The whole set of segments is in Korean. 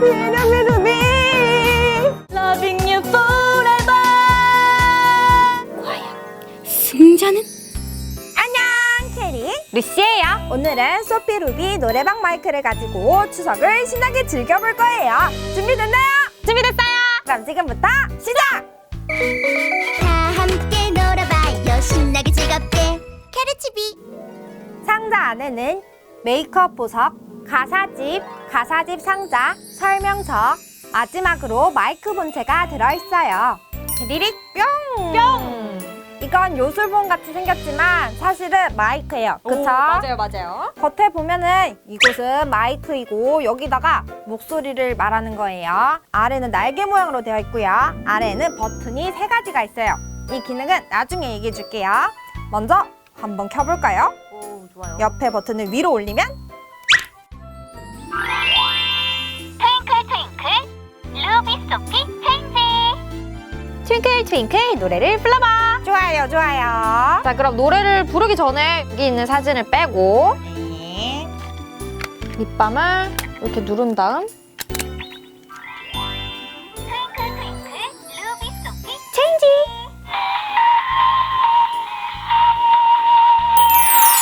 루비 루비 Loving you forever. 승자는 안녕 캐리 루시예요. 오늘은 소피 루비 노래방 마이크를 가지고 추석을 신나게 즐겨볼 거예요 준비됐나요? 준비됐어요. 그럼 지금부터 시작! 다 함께 놀아봐요 신나게 즐겁게 캐르치비 상자 안에는 메이크업 보석, 가사집, 가사집 상자, 설명서, 마지막으로 마이크 본체가 들어있어요. 리릭 뿅! 뿅. 이건 요술봉 같이 생겼지만 사실은 마이크예요. 오, 그쵸? 맞아요, 맞아요. 겉에 보면은 이곳은 마이크이고 여기다가 목소리를 말하는 거예요. 아래는 날개 모양으로 되어 있고요. 아래에는 버튼이 세 가지가 있어요. 이 기능은 나중에 얘기해 줄게요. 먼저 한번 켜볼까요? 오, 좋아요. 옆에 버튼을 위로 올리면 소피 체인지 트윙클 트윙클 노래를 불러봐. 좋아요, 좋아요. 자, 그럼 노래를 부르기 전에 여기 있는 사진을 빼고 네. 립밤을 이렇게 누른 다음 트윙클 트윙클 루비 소피 체인지.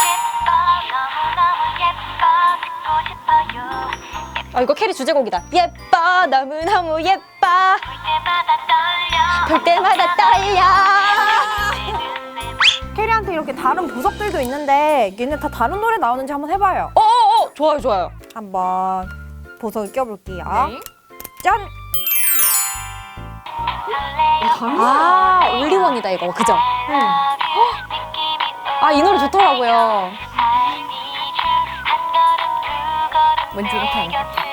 예뻐 너무너무 예뻐 듣고 싶어요 아, 이거 캐리 주제곡이다. 예뻐, 너무너무 예뻐. 볼 때마다 떨려 볼 때마다 떨려. 캐리한테 이렇게 다른 보석들도 있는데 얘네 다 다른 노래 나오는지 한번 해봐요. 어, 어, 어, 좋아요, 좋아요. 한번 보석을 껴볼게요. 네. 짠! 아, 올리원이다, 이거. 그죠? 아, 이 노래 좋더라고요. 왠지 이렇게 하니까.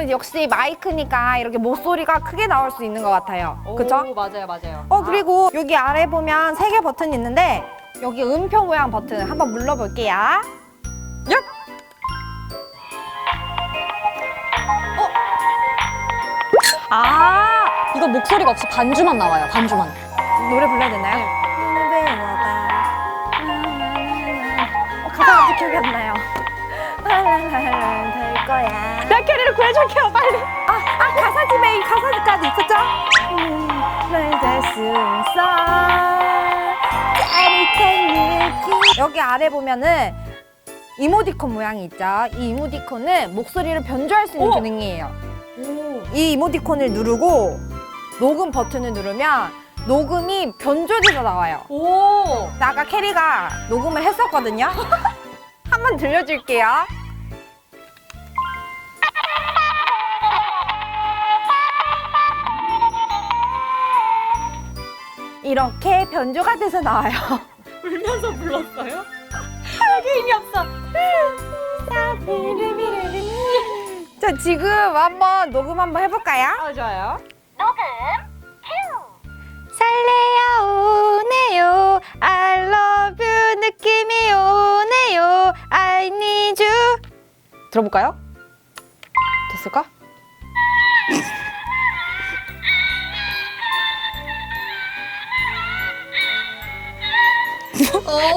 와, 이거 역시 마이크니까 이렇게 목소리가 크게 나올 수 있는 것 같아요. 그쵸? 오, 맞아요, 맞아요. 어, 그리고 여기 아래 보면 세 개 버튼이 있는데 여기 음표 모양 버튼 한번 눌러볼게요. 얍! 아, 이거 목소리가 없이 반주만 나와요, 반주만. 노래 불러야 되나요? 어, 가사가 아직 기억이 안 나요. 될 거야. 해줄게요, 빨리. 아, 아 가사집에 이 가사집까지 있었죠? 느낌 여기 아래 보면은 이모티콘 모양이 있죠 이 이모티콘은 목소리를 변조할 수 있는 오! 기능이에요 이 이모티콘을 누르고 녹음 버튼을 누르면 녹음이 변조돼서 나와요 오. 나 아까 캐리가 녹음을 했었거든요 한 번 들려줄게요 이렇게 변조가 돼서 나와요 울면서 불렀어요? 여기 힘이 없어. 자 지금 한번 녹음 한번 해볼까요? 아, 좋아요. 녹음 설레어 오네요. I love you 느낌이 오네요. I need you. 들어볼까요? 됐을까?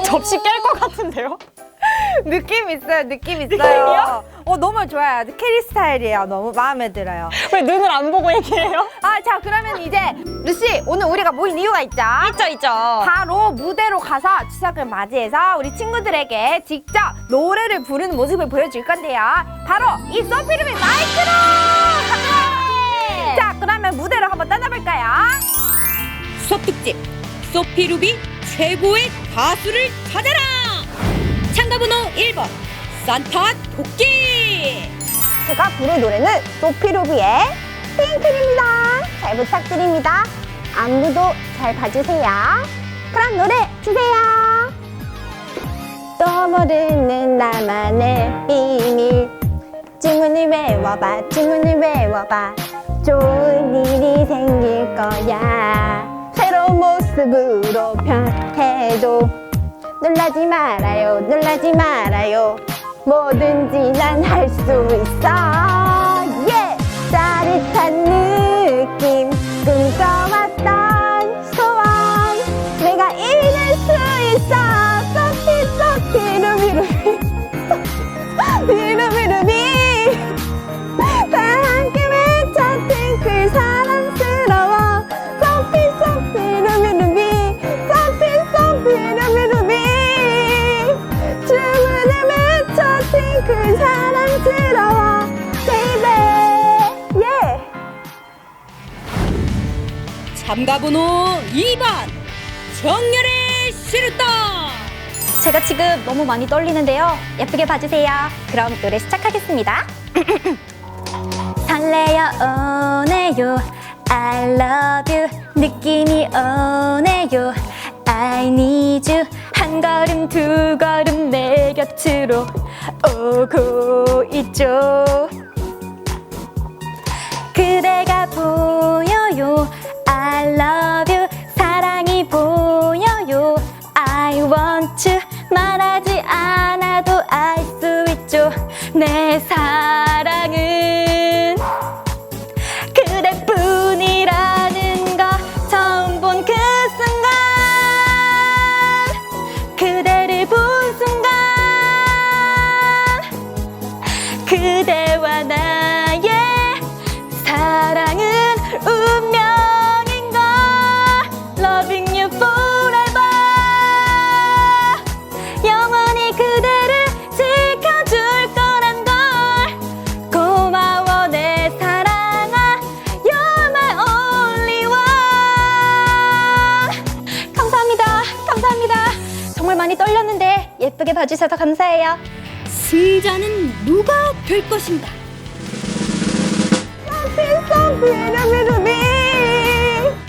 접시 깰 것 같은데요? 느낌 있어요 느낌 있어요? 어 너무 좋아요 캐리 스타일이에요 너무 마음에 들어요 왜 눈을 안 보고 얘기해요? 아 자 그러면 이제 루시 오늘 우리가 모인 이유가 있죠 있죠, 있죠. 바로 무대로 가서 추석을 맞이해서 우리 친구들에게 직접 노래를 부르는 모습을 보여줄 건데요. 바로 이 소피르비 마이크로! 네. 자, 그러면 무대로 한번 떠나볼까요? 특집 소피루비 최고의 가수를 찾아라 참가번호 1번 산타 토끼 제가 부를 노래는 소피루비의 핑클입니다. 잘 부탁드립니다. 안무도 잘 봐주세요. 그럼 노래 주세요. 또 모르는 나만의 비밀 주문을 외워봐 주문을 외워봐 좋은 일이 생길 거야 새로운 모습으로 변 해도 놀라지 말아요 놀라지 말아요. 뭐든지 난 할 수 있어. 예! 짜릿한 참가번호 2번 정열의 시루떡 제가 지금 너무 많이 떨리는데요. 예쁘게 봐주세요. 그럼 노래 시작하겠습니다. 설레요 오네요 I love you 느낌이 오네요 I need you 한 걸음 두 걸음 내 곁으로 오고 있죠 그대가 내 사랑은 그대뿐이라는 거 처음 본 그 순간 그대를 본 순간 그대와 나 봐주셔서 감사해요. 승자는 누가 될 것인가?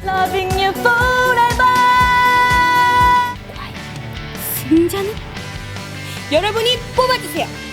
Loving you forever. 승자는? 여러분이 뽑아주세요